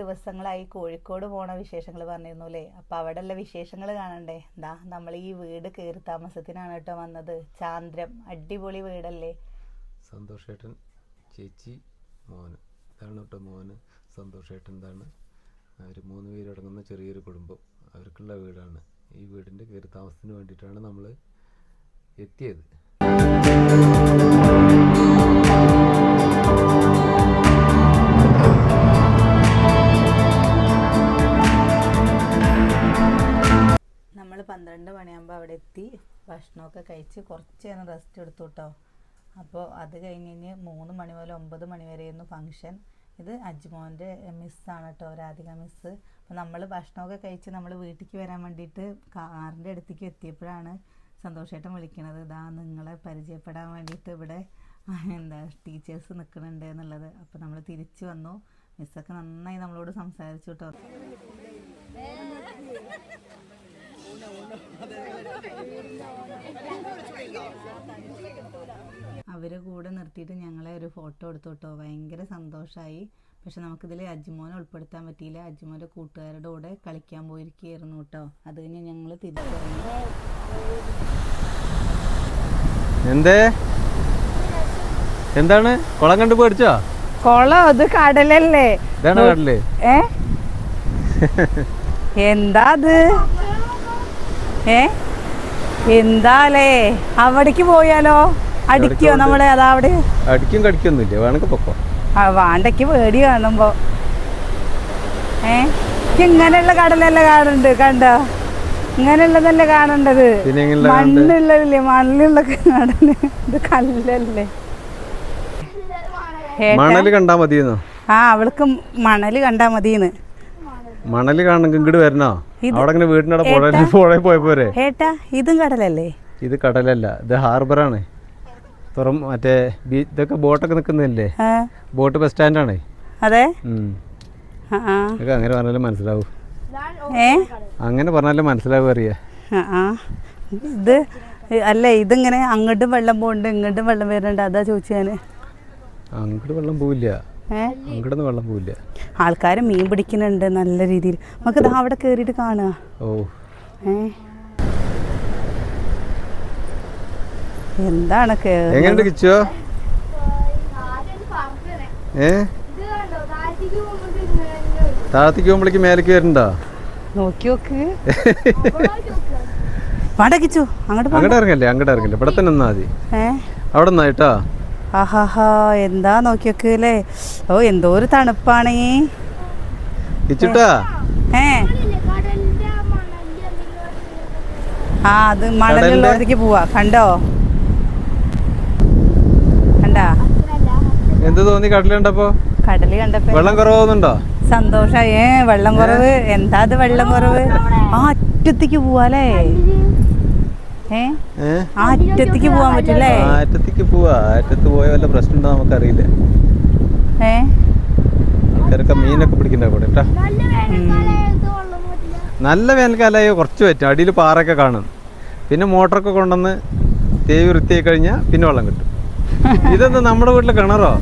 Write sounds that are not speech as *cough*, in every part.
ദിവസങ്ങളായി കോഴിക്കോട് പോണ വിശേഷങ്ങൾ പറഞ്ഞിരുന്നു അല്ലേ അപ്പൊ അവിടെ ഉള്ള വിശേഷങ്ങൾ കാണണ്ടേ? എന്താ നമ്മൾ ഈ വീട് കയറി താമസത്തിനാണ് കേട്ടോ വന്നത്. ചാന്ദ്രം അടിപൊളി വീടല്ലേ? സന്തോഷേട്ടൻ ചേച്ചി മോന്. ഇതാണ് കേട്ടോ മോന് സന്തോഷേട്ടൻ ഇതാണ്. അവർ മൂന്ന് പേരടങ്ങുന്ന ചെറിയൊരു കുടുംബം. അവർക്കുള്ള വീടാണ്. ഈ വീടിന്റെ കയറി താമസത്തിന് വേണ്ടിയിട്ടാണ് നമ്മൾ എത്തിയത്. പന്ത്രണ്ട് മണിയാകുമ്പോൾ അവിടെ എത്തി. ഭക്ഷണമൊക്കെ കഴിച്ച് കുറച്ച് നേരം റെസ്റ്റ് എടുത്തു കേട്ടോ അപ്പോൾ അത് കഴിഞ്ഞ് കഴിഞ്ഞ് മൂന്ന് മണി മുതൽ ഒമ്പത് മണി വരെയായിരുന്നു ഫംഗ്ഷൻ ഇത് അജ്മോന്റെ മിസ്സാണ് കേട്ടോ രാധിക മിസ്സ് അപ്പോൾ നമ്മൾ ഭക്ഷണമൊക്കെ കഴിച്ച് നമ്മൾ വീട്ടിലേക്ക് വരാൻ വേണ്ടിയിട്ട് കാറിന്റെ അടുത്തേക്ക് എത്തിയപ്പോഴാണ് സന്തോഷേട്ടൻ വിളിക്കണത്. ഇതാ നിങ്ങളെ പരിചയപ്പെടാൻ വേണ്ടിയിട്ട് ഇവിടെ എന്താ ടീച്ചേഴ്സ് നിൽക്കുന്നുണ്ട് എന്നുള്ളത്. അപ്പോൾ നമ്മൾ തിരിച്ചു വന്നു. മിസ്സൊക്കെ നന്നായി നമ്മളോട് സംസാരിച്ചു കേട്ടോ അവരെ കൂടെ നിർത്തിയിട്ട് ഞങ്ങളെ ഒരു ഫോട്ടോ എടുത്തു കേട്ടോ ഭയങ്കര സന്തോഷമായി പക്ഷെ നമുക്കിതിൽ അജ്മോനെ ഉൾപ്പെടുത്താൻ പറ്റിയില്ല. അജ്മോന്റെ കൂട്ടുകാരുടെ കൂടെ കളിക്കാൻ പോയിരിക്കുകയായിരുന്നു കേട്ടോ. അത് കഴിഞ്ഞ് ഞങ്ങൾ എന്തേ? എന്താണ്? കുളം കണ്ടു പേടിച്ചോ? കൊളം അത് കടലല്ലേ? ഇതാണ് കടൽ. ഏ? എന്താ അത്? ഏ? എന്താലേ? അവിടേക്ക് പോയാലോ? അടിക്കോ നമ്മളെ? അതാ അവിടെ? അടിക്കും കടിക്കൊന്നുമില്ല. വേണമെങ്കിൽ പൊക്കോ. ആ വാണ്ടയ്ക്ക് പേടി കാണുമ്പോ. ഏ? ഇങ്ങനെയുള്ള കടലല്ല കാണുന്നുണ്ട് കണ്ടോ? ഇങ്ങനെയുള്ളതല്ലേ കാണേണ്ടത്? മണ്ണുള്ളതില്ലേ മണ്ണിലുള്ള കടൽ. ഇത് കല്ലല്ലേ? മണൽ കണ്ടാ മതിയെന്നോ? ആ അവൾക്ക് മണൽ കണ്ടാ മതിയെന്ന്. മണൽ കാണണമെങ്കിൽ ഇങ്ങോട്ട് വരണോ? അവിടെ അവിടെ പുഴ *laughs* പുഴയിൽ പോയ പോരെ ഏട്ടാ ഇതും കടലല്ലേ? ഇത് കടലല്ല ഇത് ഹാർബറാണ്. തുറം മറ്റേ ഇതൊക്കെ ബോട്ടൊക്കെ നിൽക്കുന്നില്ലേ ബോട്ട് ബസ് സ്റ്റാൻഡാണേ. അതെ? അങ്ങനെ പറഞ്ഞാലും മനസ്സിലാവും. ഏ? അങ്ങനെ പറഞ്ഞാലും മനസ്സിലാവും അറിയാ. ഇത് അല്ല ഇതിങ്ങനെ അങ്ങോട്ടും വെള്ളം പോകുന്നുണ്ട് ഇങ്ങോട്ടും വെള്ളം വരുന്നുണ്ട്. അതാ ചോദിച്ചു ഞാൻ അങ്ങോട്ട് വെള്ളം പോവില്ല. അങ്ങോട്ടൊന്നും വെള്ളം പോവില്ല. ആൾക്കാർ മീൻ പിടിക്കുന്നുണ്ട് നല്ല രീതിയിൽ. നമുക്ക് ദാ അവിടെ കേറിട്ട് കാണുക. ഓ. ഏ? എന്താണ് എങ്ങനെ എങ്ങനെയുണ്ട് കിച്ചോ ഏ? താഴത്തേക്ക് പോകുമ്പോഴേക്ക് മേലേക്ക് വരണ്ടോ നോക്കി നോക്ക്. അങ്ങോട്ട് ഇറങ്ങല്ലേ അങ്ങോട്ട് ഇറങ്ങല്ലേ. ഇവിടെ തന്നെ നിന്നാ മതി. അവിടെ നിന്നാ കേട്ടോ. ആഹാഹാ എന്താ നോക്കി നോക്ക് അല്ലേ ഓ എന്തോ ഒരു തണുപ്പാണേ ഏ. ആ അത് മണലുള്ളവർക്ക് പോവാ. കണ്ടോ? കണ്ടാ? എന്ത് തോന്നി കടലുണ്ടപ്പോ കടൽ കണ്ടപ്പോ? വെള്ളം കുറവുന്നുണ്ടോ? സന്തോഷായി. വെള്ളം കുറവ്. എന്താ അത് വെള്ളം കുറവ്? ആ അറ്റത്തേക്ക് പോവാല്ലേ? അറ്റത്തേക്ക് പോവാൻ പറ്റില്ലേ? ആറ്റത്തേക്ക് പോവാ. ആറ്റത്ത് പോയ വല്ല പ്രശ്നമുണ്ടോ നമുക്കറിയില്ല. ഏ? ആൾക്കാരൊക്കെ മീനൊക്കെ പിടിക്കണ്ട കൂടെ കേട്ടാ നല്ല വേനൽക്കാലമായ കുറച്ച് പറ്റും. അടിയിൽ പാറയൊക്കെ കാണും. പിന്നെ മോട്ടറൊക്കെ കൊണ്ടുവന്ന് തേവി വൃത്തിയായി കഴിഞ്ഞാൽ പിന്നെ വെള്ളം കിട്ടും. ഇതെന്താ നമ്മുടെ വീട്ടിലെ കിണറോ?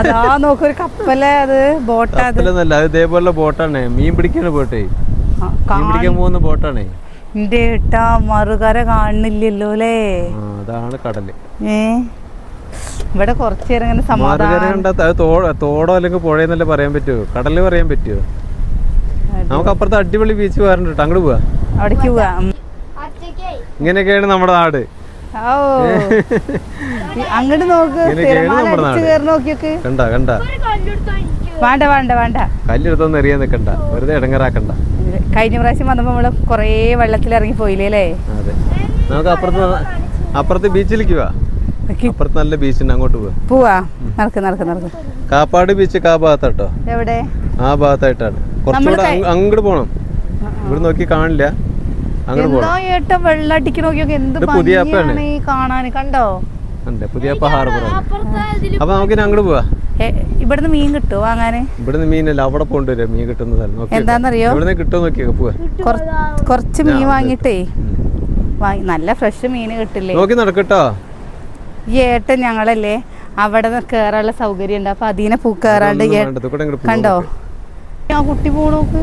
അതാ നോക്കൊരു കപ്പലേ അത് ബോട്ടാ അത്. കപ്പലൊന്നല്ല അത് ഇതേപോലെ ബോട്ടാണ്. മീൻ പിടിക്കുന്ന ബോട്ടേ ആ, മീൻ പിടിക്കാൻ പോകുന്ന ബോട്ടാണേ. എന്റെ ഏട്ടാ മറുകര കാണുന്നില്ലല്ലോ അല്ലേ? അതാണ് കടൽ. ഏ? ഇവിടെ കുറച്ചു നേരം ഇങ്ങനെ സമാധാനം തോടോ അല്ലെങ്കിൽ പുഴയെന്നല്ലേ പറയാൻ പറ്റുമോ കടൽ പറയാൻ പറ്റുമോ നമുക്ക് അപ്പുറത്ത് അടിപൊളി ബീച്ച് പോകാറുണ്ട് അങ്ങോട്ട് പോവാ. അവിടേക്ക് പോവാ. ഇങ്ങനെയൊക്കെയാണ് നമ്മുടെ നാട്. ഓ അങ്ങോട്ട് നോക്ക്. കണ്ട കണ്ട. വേണ്ട വേണ്ട വേണ്ട. കല്ലെടുത്തൊന്നും എറിയാൻ നിക്കണ്ട. വെറുതെ ഇടങ്ങറാക്കണ്ട. കഴിഞ്ഞ പ്രാവശ്യം വന്നപ്പോ നമ്മൾ കൊറേ വെള്ളത്തിൽ ഇറങ്ങി പോയില്ലേ അതെ. നമുക്ക് അപ്പുറത്ത് അപ്പുറത്തെ ബീച്ചിലേക്ക് വാ നോക്കി അപ്പുറത്ത് നല്ല ബീച്ചുണ്ട് അങ്ങോട്ട് പോവാ. പോവാ. നടക്ക് നടക്ക് നടക്ക്. കാപ്പാട് ബീച്ച് കാ ഭാഗത്താട്ടോ. എവിടെ? ആ ഭാഗത്തായിട്ടാണ്. കുറച്ചുകൂടെ അങ്ങോട്ട് പോണം. ഇവിടെ നോക്കി കാണില്ല. അങ്ങോട്ട് എന്തോ പോണം. ഏട്ടൻ വെള്ളം അടിക്ക് നോക്കിയൊക്കെ എന്ത് പുതിയ കാണാൻ കണ്ടോ? പുതിയ ഹാർബർ അപ്പൊ നമുക്ക് അങ്ങോട്ട് പോവാ. ഇവിടുന്ന് മീൻ കിട്ടുമോ വാങ്ങാൻ ഇവിടുന്ന് മീനല്ല അവിടെ പോകേണ്ടി മീൻ കിട്ടുന്ന സ്ഥലം. എന്താണെന്നറിയോ ഇവിടുന്ന് കിട്ടുമോ നോക്കിയൊക്കെ പോവാ. കുറച്ച് മീൻ വാങ്ങിട്ടേ നല്ല ഫ്രഷ് മീൻ കിട്ടില്ലേ? നോക്കി നടക്കട്ടോ. ഈ ഏട്ടൻ ഞങ്ങളല്ലേ അവിടെ കേറാനുള്ള കയറാനുള്ള സൗകര്യം ഉണ്ട് അപ്പൊ അതിനെ പൂ കയറാണ്ട് പോവാ കണ്ടോ. ആ കുട്ടി പോണോക്ക്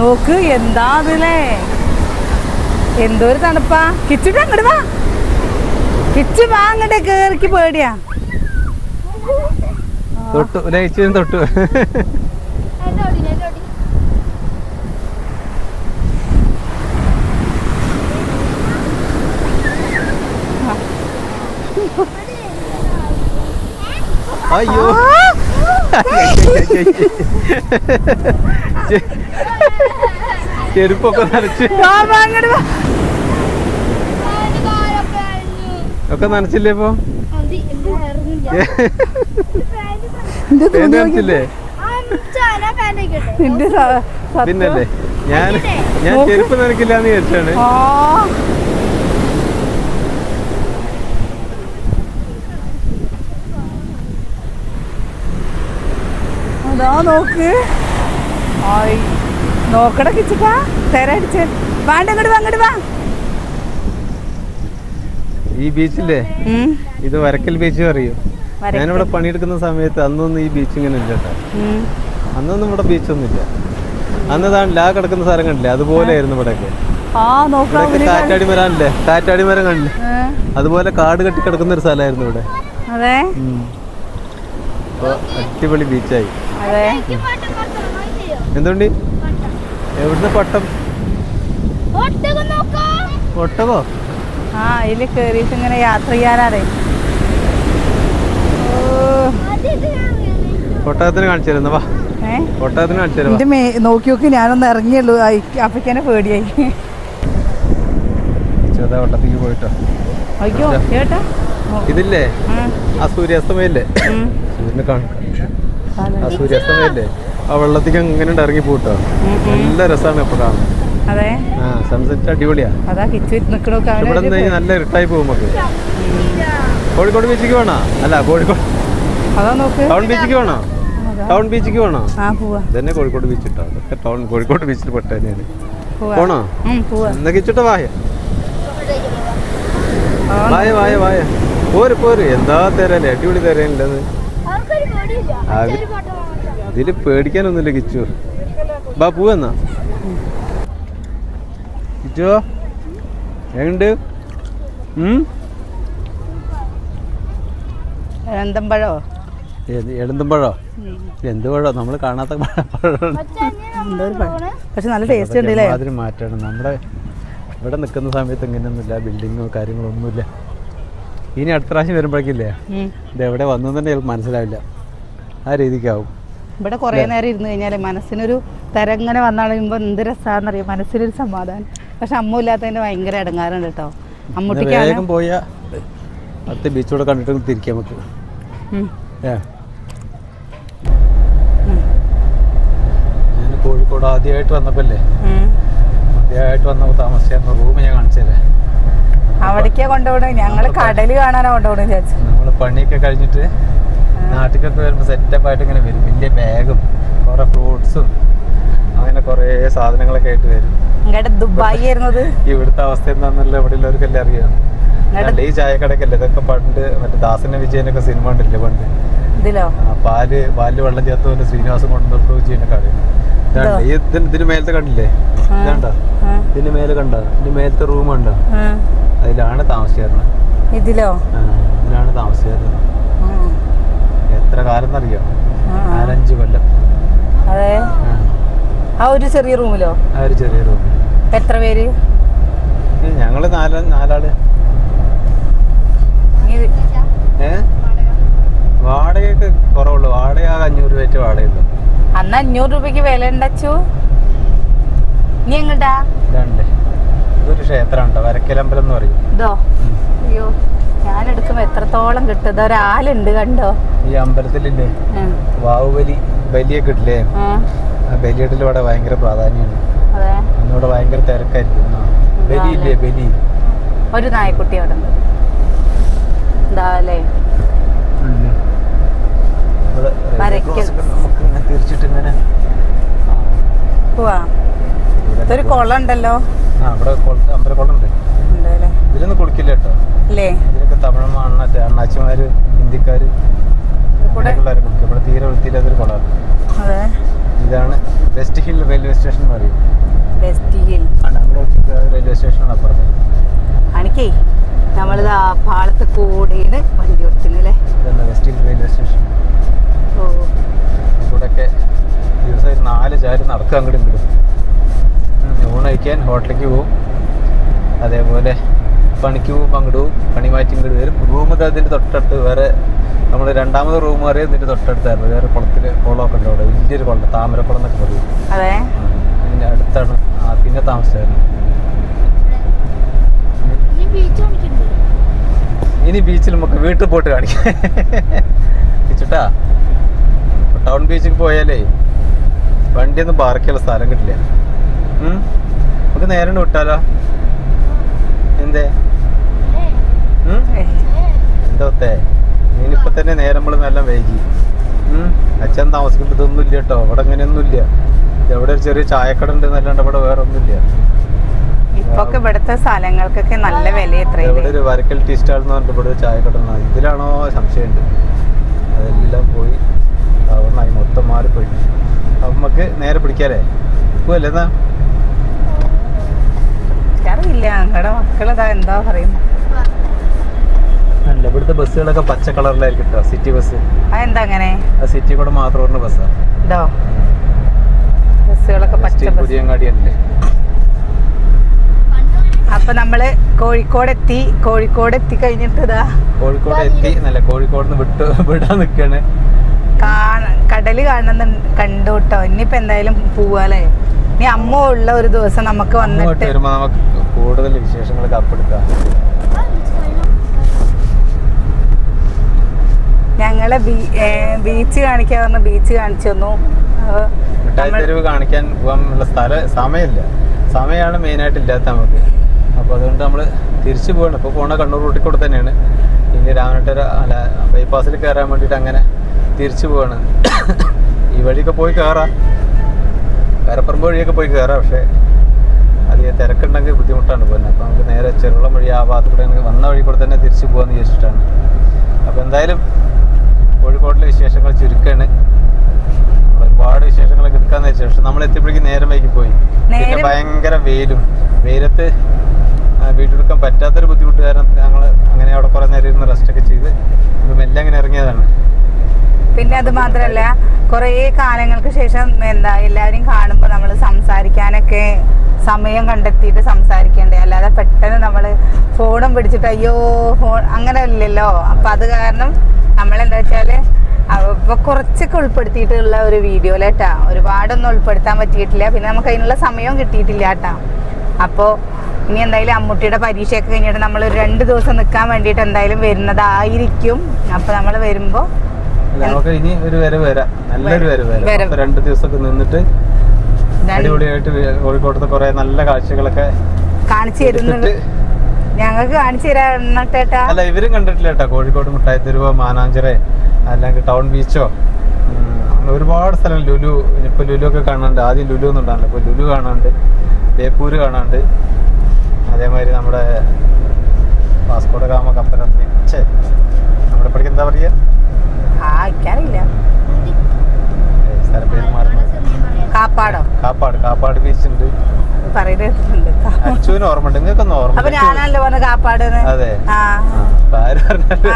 നോക്ക്. എന്താ അതിലേ? എന്തോ ഒരു തണുപ്പാ. കിച്ചിട്ട് അങ്ങോട്ട് വാ. കിച്ച് വാങ്ങട്ടെ കേറിക്ക് പേടിയാ. തൊട്ടു ലയിച്ചു തൊട്ടു. അയ്യോ. ചെരുപ്പൊക്കെ നനച്ച് വാ, വാ, അങ്ങോട്ട് വാ. ഒക്കെ നനച്ചില്ലേ ഇപ്പൊ. നനച്ചില്ലേ. പിന്നല്ലേ? ഞാൻ ഞാൻ. ചെരുപ്പ് നനക്കില്ല എന്ന് വിചാരിച്ചാണ് നോക്ക്. ആയി. നോക്കട കിച്ചിക്കാ. തെരടിച്ച് വേണ്ട അങ്ങോട്ട് വാ അങ്ങോട്ട് വാ. ഈ ബീച്ചില്ലേ? ഇത് വരക്കൽ ബീച്ച് പറയും. ഞാനിവിടെ പണിയെടുക്കുന്ന സമയത്ത് അന്നൊന്നും ഈ ബീച്ച് ഇങ്ങനെ ഇല്ല കേട്ടോ. അന്നൊന്നും ഇവിടെ ബീച്ചൊന്നും ഇല്ല. അന്ന് താൻ ലാ കിടക്കുന്ന സ്ഥലം കണ്ടില്ലേ? അതുപോലെ ആയിരുന്നു ആ നോക്കാം ഇവിടെയൊക്കെ കാറ്റാടി മരമല്ലേ കാറ്റാടി മരം കണ്ടില്ലേ? അതുപോലെ കാട് കെട്ടി കിടക്കുന്ന ഒരു സ്ഥലമായിരുന്നു ഇവിടെ. അതെ? അപ്പോൾ അടിപൊളി ബീച്ചായി അതെ. എന്തുകൊണ്ട്? എവിടുന്ന് പട്ടം? ഒട്ടകോ? ആ അതിൽ കേറിയിട്ട് ഇങ്ങനെ യാത്ര ചെയ്യാനാണേ. ഒട്ടകത്തിന് കാണിച്ചു വാ. ഒട്ടകത്തിന് കാണിച്ചിരുന്നു എന്റെ നോക്കി നോക്കി ഞാനൊന്ന് ഇറങ്ങിയുള്ളൂ. അപ്പക്കനെ പേടിയായി. ചെറുതാ വെള്ളത്തേക്ക് പോയിട്ടോ. അയ്യോ ചേട്ടാ ഇതില്ലേ? ആ. സൂര്യാസ്തമയല്ലേ. സൂര്യനെ കാണും. ആ സൂര്യാസ്തമയല്ലേ? ആ വെള്ളത്തേക്ക് അങ്ങനെ ഇറങ്ങി പോട്ടോ. നല്ല രസമാണ് ഇപ്പൊ അതെ. ആ സൺസെറ്റ് അടിപൊളിയാ. അതാ കിച്ചു നിക്കണോക്കെ ഇവിടെ നല്ല ഇരുട്ടായി പോകും നമുക്ക് കോഴിക്കോട് ബീച്ചിക്ക് വേണോ അല്ല കോഴിക്കോട് അതാ നോക്ക്. ടൗൺ ബീച്ചിക്ക് വേണോ ടൗൺ ബീച്ചിക്ക് വേണോ ആ പോവാ. ഇതന്നെ കോഴിക്കോട് ബീച്ച് ഇട്ടോ അതൊക്കെ ടൗൺ കോഴിക്കോട് ബീച്ചിൽ പെട്ട തന്നെയാണ്. പോണോ? എന്നാ കിച്ചിട്ട വായ ആ, വായ വായ വായ. പോര് പോര്. എന്താ തരല്ലേ അടിപൊളി തരേണ്ടത് ഇതിൽ പേടിക്കാനൊന്നുമില്ല കിച്ചു. ബാ പോവെന്നാ കിച്ചോ എങ്ങണ്ട് ഉം? എന്തം പഴോ? എളുന്തം പഴോ? എന്ത് പഴോ? നമ്മൾ കാണാത്ത പക്ഷെ നല്ല ടേസ്റ്റ് ഉണ്ട് അല്ലേ അതിന് മാറ്റാണ്. നമ്മുടെ ഇവിടെ നിൽക്കുന്ന സമയത്ത് ഇങ്ങനെയൊന്നുമില്ല. ബിൽഡിങ്ങോ കാര്യങ്ങളോ ഒന്നുമില്ല. ഇനി അടുത്ത പ്രാവശ്യം വരുമ്പോഴേക്കില്ലേ. ഇത് എവിടെ വന്നു തന്നെ ചിലപ്പോൾ മനസ്സിലാവില്ല. ആ രീതിക്കാവും. ഇവിടെ കുറേ നേരം ഇരുന്ന് കഴിഞ്ഞാൽ മനസ്സിനൊരു തരങ്ങനെ വന്നാളുമ്പോൾ എന്ത് രസമാണെന്നറിയാം മനസ്സിനൊരു സമാധാനം. പക്ഷെ അമ്മ ഇല്ലാത്തതിന് ഭയങ്കര ഇടങ്ങാറുണ്ട് കേട്ടോ. അമ്മൂട്ടിക്ക് പോയാൽ അടുത്ത ബീച്ചൂടെ കണ്ടിട്ട് തിരിക്കാൻ ഞാൻ കോഴിക്കോട് ആദ്യമായിട്ട് വന്നപ്പോല്ലേ. ആദ്യമായിട്ട് വന്നപ്പോൾ താമസിച്ചായിരുന്ന. റൂം ഞാൻ കാണിച്ചല്ലേ അവിടേക്കാ കൊണ്ടുപോകണം ഞങ്ങൾ കടൽ കാണാനാ കൊണ്ടുപോകണം ചേച്ചി നമ്മൾ പണിയൊക്കെ കഴിഞ്ഞിട്ട് നാട്ടിലൊക്കെ വരുമ്പോൾ സെറ്റപ്പ് ആയിട്ട് ഇങ്ങനെ വരും. വലിയ ബാഗും കുറേ ഫ്രൂട്ട്സും അങ്ങനെ കൊറേ സാധനങ്ങളൊക്കെ ആയിട്ട് വരും. ദുബായി ആയിരുന്നത്? ഇവിടുത്തെ അവസ്ഥ എന്താണെന്നല്ല ഇവിടെ ഉള്ളവർക്കെല്ലാം അറിയാം. ഈ ചായക്കടക്കല്ലേ? ഇതൊക്കെ പണ്ട് മറ്റേ ദാസന്റെ വിജയനൊക്കെ സിനിമ ഉണ്ടല്ലേ പണ്ട്? പാൽ പാൽ പാലിൽ വെള്ളം ചേർത്ത് പോലെ ശ്രീനിവാസം കൊണ്ടുവന്നു ഈ ഇതിന് മേലത്തെ കണ്ടില്ലേ? കണ്ടോ ഇതാണ്ട? ഇതിന് മേലെ കണ്ട? ഇതിന് മേലത്തെ റൂം ഉണ്ടോ ആ. അതിലാണ് താമസിച്ചിരുന്നത് ഇതിലോ? ഇതിലാണ് താമസിച്ചിരുന്നത് എത്ര കാലം എന്നറിയോ. നാലഞ്ച് കൊല്ലം. അതെ? ആ, ഒരു ചെറിയ റൂമിലോ? ആ ഒരു ചെറിയ റൂം എത്ര പേര്? ഞങ്ങൾ നാല നാലാൾ. ഏ? വാടകയൊക്കെ കുറവുള്ളൂ. വാടക അഞ്ഞൂറ് രൂപ വാടകയുള്ളൂ. അന്ന് അഞ്ഞൂറ് രൂപയ്ക്ക് വില ഉണ്ടച്ചു നീ എങ്ങട്ടാ? ഇതാണ്ട് ഇതൊരു ക്ഷേത്രമുണ്ടോ. വരക്കലമ്പലം എന്ന് പറയും. ഇതോ? അയ്യോ ഞാൻ എടുക്കുമ്പോ എത്രത്തോളം കിട്ടും? ഇതാ ഒരാളുണ്ട് കണ്ടോ? ഈ അമ്പലത്തിലില്ലേ. വാവുബലി ബലിയൊക്കെ ഇട്ടില്ലേ? ബലിയിടൽ ഇവിടെ ഭയങ്കര പ്രാധാന്യമാണ് അന്നിവിടെ ഭയങ്കര തിരക്കായിരിക്കും. ബലി ഇല്ലേ ബലി? ഒരു നായക്കുട്ടി അവിടെ ഉണ്ട്. എന്താ അല്ലേ? തിരിച്ചിട്ട് ഇങ്ങനെ പോവാ. ഇതൊരു കുളം ഉണ്ടല്ലോ. ഇതിലൊന്നും കുളിക്കില്ല കേട്ടോ. ഇതിലൊക്കെ തമിഴ് അണ്ണാച്ചിമാര് ഹിന്ദിക്കാര് ഇവിടെ തീരെ വൃത്തിയില്ലാത്തൊരു കുളമാണ്. ഇതാണ് വെസ്റ്റ് ഹിൽ റെയിൽവേ സ്റ്റേഷൻ എന്ന് പറയും. വെസ്റ്റ് ഹിൽ ആണ് നമ്മുടെ റെയിൽവേ സ്റ്റേഷനാണ് അപ്പുറത്ത്. അണിക്കേ നമ്മളിത് ആ പാളത്ത് കൂടെയാണ് വണ്ടി ഓടിക്കുന്നല്ലേ ഇതാണ് വെസ്റ്റ് ഹിൽ റെയിൽവേ സ്റ്റേഷൻ ഓ. ഇവിടെയൊക്കെ ദിവസം നാല് ചാരി നടക്കുക അങ്ങോട്ട് ഇങ്ങോട്ടും ഊണ് കഴിക്കാൻ ഹോട്ടലിലേക്ക് പോവും. അതേപോലെ പണിക്ക് പോകുമ്പോൾ അങ്ങോട്ട് പോവും. പണി മാറ്റി ഇങ്ങോട്ട് വരും. റൂം അതിന്റെ തൊട്ടടുത്ത്. വേറെ നമ്മൾ രണ്ടാമത് റൂം മാറി എന്നിട്ട് തൊട്ടടുത്തായിരുന്നു. വേറെ കുളത്തിൽ കുളമൊക്കെ ഉണ്ട് അവിടെ. വലിയൊരു കുളം താമരക്കുളം എന്നൊക്കെ പറയും. അതെ? അതിന്റെ അടുത്താണ് ആ പിന്നെ താമസിച്ചായിരുന്നു. ഇനി ബീച്ചിൽ നമുക്ക് വീട്ടിൽ പോയിട്ട് കാണിക്കാം. ചുട്ടാ ടൗൺ ബീച്ചിൽ പോയാലേ വണ്ടിയൊന്നും പാർക്കുള്ള സ്ഥലം കിട്ടില്ല? നമുക്ക് നേരെ വിട്ടാലോ? എന്തേ? എന്തോത്തേ ഇനിയിപ്പോ തന്നെ നേരം നമ്മൾ നല്ല വൈകി? അച്ഛൻ താമസിക്കുമ്പോൾ ഇതൊന്നും ഇല്ല കേട്ടോ. ഇവിടെ അങ്ങനെയൊന്നും ഇല്ല. എവിടെ ഒരു ചെറിയ ചായക്കട ഉണ്ട് എന്നല്ലാണ്ട് ഇവിടെ വേറെ ഒന്നുമില്ല ഇപ്പൊക്കെ ഇവിടുത്തെ സ്ഥലങ്ങൾക്കൊക്കെ നല്ല വില ഇവിടെ ഒരു വരക്കൽ ടീ സ്റ്റാൾ എന്ന് പറഞ്ഞിട്ട് ഇവിടെ ചായക്കട. ഇതിലാണോ സംശയമുണ്ട്? അതെല്ലാം പോയി ടൗണായി മൊത്തം മാറിപ്പോയി. അപ്പൊ നമുക്ക് നേരെ പിടിക്കാലേ പോവല്ലേ എന്നാ? അറിയില്ല ഞങ്ങളുടെ മക്കളതാ എന്താ പറയുന്നു? അല്ല ഇവിടുത്തെ ബസ്സുകളൊക്കെ പച്ച കളറിലായിരിക്കും കേട്ടോ സിറ്റി ബസ് അതെന്താ അങ്ങനെ? ആ സിറ്റി കൂടെ മാത്രം ഓടുന്ന ബസ്സാണ് ഇതോ? ബസ്സുകളൊക്കെ പച്ച ബസ് പുതിയങ്ങാടി അല്ലേ അപ്പൊ നമ്മൾ കോഴിക്കോട് എത്തി കോഴിക്കോട് എത്തി കഴിഞ്ഞിട്ട് ഇതാ. കോഴിക്കോട് എത്തി നല്ല കോഴിക്കോട് വിട്ടു വിട്ട് *laughs* വിടാൻ നിൽക്കാണ് കാണ കടൽ കാണുന്ന കണ്ടു കേട്ടോ ഇനിയിപ്പോ എന്തായാലും പോവാലേ ഇനി അമ്മ ഉള്ള ഒരു ദിവസം നമുക്ക് അങ്ങോട്ട് വന്നിട്ട് വരുമ്പോ നമുക്ക് കൂടുതൽ വിശേഷങ്ങളൊക്കെ അപ്പെടുക്കാം. ഞങ്ങളെ ബീച്ച് കാണിക്കാൻ പറഞ്ഞ ബീച്ച് കാണിച്ചു തന്നു. അപ്പൊ മിഠായി നമ്മൾ- തെരുവ് കാണിക്കാൻ പോകാനുള്ള സ്ഥല സമയമില്ല. സമയമാണ് മെയിനായിട്ട് ഇല്ലാത്ത നമുക്ക്. അപ്പോൾ അതുകൊണ്ട് നമ്മൾ തിരിച്ചു പോകണം ഇപ്പോൾ പോണ കണ്ണൂർ റൂട്ടിൽ കൂടെ തന്നെയാണ്. ഇനി രാമനട്ടര അല്ല ബൈപ്പാസിൽ കയറാൻ വേണ്ടിയിട്ട് അങ്ങനെ തിരിച്ചു പോവാണ്. ഈ വഴിയൊക്കെ പോയി കയറാം കരപ്പറമ്പ് വഴിയൊക്കെ പോയി കയറാം പക്ഷേ അധികം തിരക്കുണ്ടെങ്കിൽ ബുദ്ധിമുട്ടാണ് പോകുന്നത് അപ്പോൾ നമുക്ക് നേരെ ചെറുളം വഴി ആ ഭാഗത്ത് കൂടെ വന്ന വഴി കൂടെ തന്നെ തിരിച്ചു പോകാമെന്ന് വിചാരിച്ചിട്ടാണ്. അപ്പോൾ എന്തായാലും കോഴിക്കോടിലെ വിശേഷങ്ങൾ ചുരുക്കാണ്. ഒരുപാട് വിശേഷങ്ങളൊക്കെ എടുക്കാന്ന് വെച്ചു. പക്ഷെ നമ്മൾ എത്തിയപ്പോഴേക്കും നേരം വൈകി പോയി. പിന്നെ ഭയങ്കര വെയിലും. വെയിലത്ത് വീട്ടിലെടുക്കാൻ പറ്റാത്തൊരു ബുദ്ധിമുട്ട് കാരണം ഞങ്ങൾ അങ്ങനെ അവിടെ കുറെ നേരം ഇരുന്ന് റെസ്റ്റ് ഒക്കെ ചെയ്ത് മെല്ലെ അങ്ങനെ ഇറങ്ങിയതാണ്. പിന്നെ അത് മാത്രല്ല കുറേ കാലങ്ങൾക്ക് ശേഷം എന്താ എല്ലാവരും കാണുമ്പോൾ നമ്മൾ സംസാരിക്കാനൊക്കെ സമയം കണ്ടെത്തിയിട്ട് സംസാരിക്കണ്ടേ. അല്ലാതെ പെട്ടെന്ന് നമ്മൾ ഫോണും പിടിച്ചിട്ട് അയ്യോ ഫോൺ അങ്ങനെ അല്ലല്ലോ അപ്പം അത് കാരണം നമ്മളെന്താ വെച്ചാൽ അപ്പൊ കുറച്ചൊക്കെ ഉൾപ്പെടുത്തിയിട്ടുള്ള ഒരു വീഡിയോ വീഡിയോയിലേട്ടാ ഒരുപാടൊന്നും ഉൾപ്പെടുത്താൻ പറ്റിയിട്ടില്ല. പിന്നെ നമുക്ക് അതിനുള്ള സമയവും കിട്ടിയിട്ടില്ല കേട്ടാ അപ്പോൾ ഇനി എന്തായാലും അമ്മൂട്ടിയുടെ പരീക്ഷയൊക്കെ കഴിഞ്ഞിട്ട് നമ്മൾ ഒരു രണ്ട് ദിവസം നിൽക്കാൻ വേണ്ടിയിട്ട് എന്തായാലും വരുന്നതായിരിക്കും. അപ്പോൾ നമ്മൾ വരുമ്പോൾ നമുക്ക് ഇനി ഒരു വരെ വരാം. നല്ലൊരു വരെ വരാം. അപ്പൊ രണ്ട് ദിവസമൊക്കെ നിന്നിട്ട് അടിപൊളിയായിട്ട് കോഴിക്കോട്ടത്തെ കുറെ നല്ല കാഴ്ചകളൊക്കെ കാണിച്ചു എടുത്തിട്ട് ഞങ്ങൾക്ക് കാണിച്ചു തരാട്ടേട്ടാ അല്ല ഇവരും കണ്ടിട്ടില്ല കേട്ടോ കോഴിക്കോട് മിഠായി തെരുവോ മാനാഞ്ചിറ അല്ലെങ്കിൽ ടൗൺ ബീച്ചോ. ഒരുപാട് സ്ഥലം ലുലു ഇപ്പൊ ലുലു ഒക്കെ കാണാണ്ട് ആദ്യം ലുലു ഒന്നും ഉണ്ടാവില്ല ഇപ്പൊ ലുലു കാണാണ്ട് ബേപ്പൂര് കാണാണ്ട് അതേമാതിരി നമ്മുടെ പാസ്പോർട്ട് ഗാമ കപ്പലിറങ്ങി ഛേ നമ്മുടെ ഇപ്പോഴേക്ക് എന്താ പറയുക ആ ഏയ് സ്ഥലം പേര് മാറുന്നത് കാപ്പാടോ? കാപ്പാട് കാപ്പാട് ബീച്ച് ഉണ്ട് അച്ചുവിന് ഓർമ്മ ഉണ്ട് നിങ്ങൾക്കൊന്നും ഓർമ്മ അപ്പൊ ഇല്ല? പറഞ്ഞ കാപ്പാട് അതെ.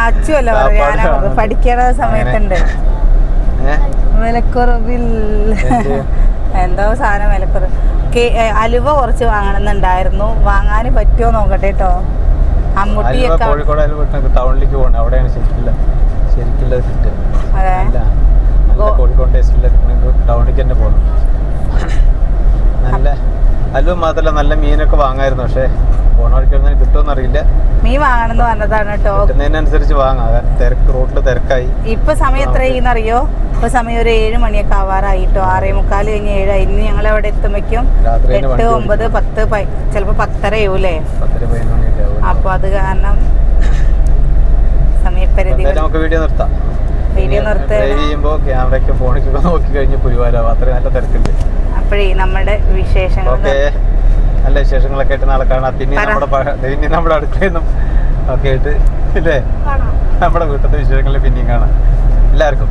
അച്ചു അല്ലേ കാണുന്നുണ്ട്. പഠിക്കണ സമയത്തുണ്ട്? വിലക്കുറവിൽ. എന്ത്? സാധനം വിലക്കുറവ്. അലുവ കുറച്ച് വാങ്ങണമെന്നുണ്ടായിരുന്നു വാങ്ങാൻ പറ്റുമോ നോക്കട്ടെ കേട്ടോ അമ്മുട്ടിയൊക്കെ കോഴിക്കോട് ടൗണിലേക്ക് പോകണം അവിടെയാണ് ശരിക്കില്ല ശരിക്കില്ല അതെ. കോഴിക്കോട് ടേസ്റ്റിൽ ടൗണിലേക്ക് തന്നെ പോകുന്നു നല്ല അല്ലു മാത്രല്ല നല്ല മീനൊക്കെ വാങ്ങായിരുന്നു. പക്ഷേ പോണ വഴിക്കൊന്നും കിട്ടുമെന്ന് അറിയില്ല മീൻ വാങ്ങണമെന്ന് പറഞ്ഞതാണ് കേട്ടോ. കിട്ടുന്നതിനനുസരിച്ച് വാങ്ങാം. കാരണം തിരക്ക് റോഡിൽ തിരക്കായി. ഇപ്പൊ സമയം എത്രയെന്ന് അറിയോ ഇപ്പൊ സമയം ഒരു ഏഴ് മണിയൊക്കെ ആവാറായിട്ടോ ആറേ മുക്കാൽ കഴിഞ്ഞ് ഏഴായി ഇന്ന് ഞങ്ങൾ അവിടെ എത്തുമ്പോഴേക്കും എട്ട് ഒമ്പത് പത്ത് ചിലപ്പോ പത്തര ആവൂലേ? അപ്പൊ അത് കാരണം സമയപരിധി നമുക്ക് വീഡിയോ നിർത്താം. വീഡിയോ നിർത്തുക ചെയ്യുമ്പോൾ ക്യാമറയ്ക്ക് നോക്കി കഴിഞ്ഞ് പുലിവാലാവും അത്രയും നല്ല അപ്പോഴേ നമ്മുടെ വിശേഷങ്ങൾ നല്ല വിശേഷങ്ങളൊക്കെ ആയിട്ട് നാളെ കാണാം. പിന്നെ പറ. നമ്മുടെ പ- നമ്മുടെ അടുക്കളയിൽ നിന്നും ഒക്കെ ആയിട്ട് ഇല്ലേ? നമ്മുടെ വീട്ടിലത്തെ വിശേഷങ്ങളിൽ പിന്നെയും കാണാം. എല്ലാവർക്കും.